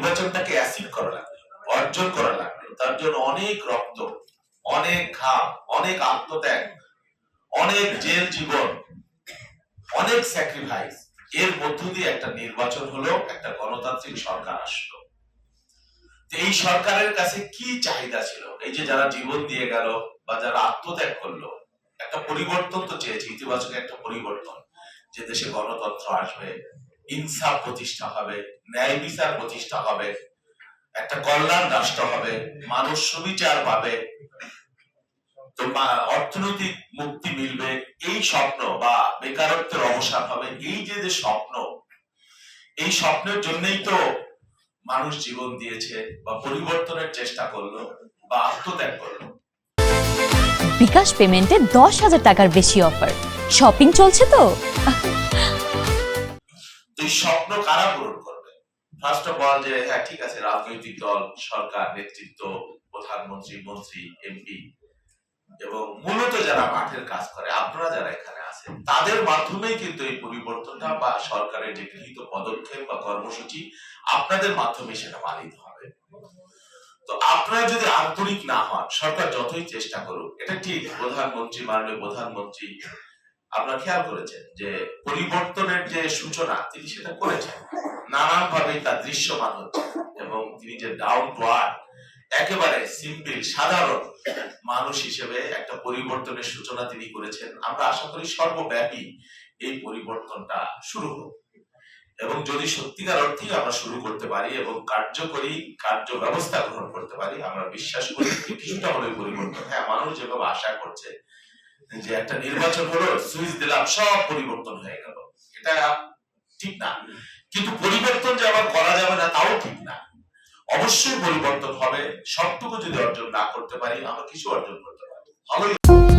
নির্বাচনটাকে acid করা লাগবে, অর্জন করা লাগবে। তার জন্য অনেক রক্ত, অনেক ঘাম, অনেক আত্মত্যাগ, অনেক জেল জীবন, অনেক স্যাক্রিফাইস এর মধ্য দিয়ে একটা নির্বাচন হলো, একটা গণতান্ত্রিক সরকার আসলো। এই সরকারের কাছে কি চাহিদা ছিল? এই যে যারা জীবন দিয়ে গেল বা যারা আত্মত্যাগ করল, একটা পরিবর্তন তো চেয়েছে, ইতিবাচক একটা পরিবর্তন, যে দেশে গণতন্ত্র আসবে। ইনসাফ প্রতিষ্ঠা হবে, ন্যায় বিচার প্রতিষ্ঠা হবে, একটা কল্যাণ রাষ্ট্র হবে, মানুষ সুবিচার পাবে। তো অর্থনৈতিক মুক্তি মিলবে, এই স্বপ্ন বা বেকারত্বের অবসান হবে, এই যে যে স্বপ্ন, এই স্বপ্নের জন্যই তো মানুষ জীবন দিয়েছে বা পরিবর্তনের চেষ্টা করল বা আত্মত্যাগ করল। বিকাশ পেমেন্টে দশ হাজার টাকার বেশি অফার। শপিং চলছে তো? তো এই স্বপ্ন কারা পূরণ করবে? ফার্স্ট অফ অল যে হ্যাঁ ঠিক আছে, রাজনৈতিক দল, সরকার, নেতৃত্ব, প্রধানমন্ত্রী, মন্ত্রী এমপি এবং মূলত যারা মাঠের কাজ করে, আপনারা যারা এখানে আছেন, তাদের মাধ্যমেই কিন্তু এই পরিবর্তনটা বা সরকারের যে গৃহীত পদক্ষেপ বা কর্মসূচি, আপনাদের মাধ্যমে সেটা পালিত হবে। তো আপনারা যদি আন্তরিক না হন, সরকার যতই চেষ্টা করুক, এটা ঠিক, প্রধানমন্ত্রী মাননীয় প্রধানমন্ত্রী আপনারা খেয়াল করেছেন যে পরিবর্তনের যে সূচনা, তিনি সেটা করেছেন। নানান ভাবে তা দৃশ্যমান হচ্ছে এবং তিনি যে ডাউন টু একেবারে সিম্পল সাধারণ মানুষ হিসেবে একটা পরিবর্তনের সূচনা তিনি করেছেন, আমরা আশা করি সর্বব্যাপী এই পরিবর্তনটা শুরু হোক। এবং যদি সত্যিকার অর্থে আমরা শুরু করতে পারি এবং কার্যকরী কার্য ব্যবস্থা গ্রহণ করতে পারি, আমরা বিশ্বাস করি কিছুটা হলে পরিবর্তন হ্যাঁ মানুষ যেভাবে আশা করছে যে একটা নির্বাচন হলো, সুইচ দিলাম, সব পরিবর্তন হয়ে গেল। এটা ঠিক না। কিন্তু পরিবর্তন যে আবার করা যাবে না, তাও ঠিক না। অবশ্যই পরিবর্তন হবে। সবটুকু যদি অর্জন না করতে পারি, আমরা কিছু অর্জন করতে পারি ভালোই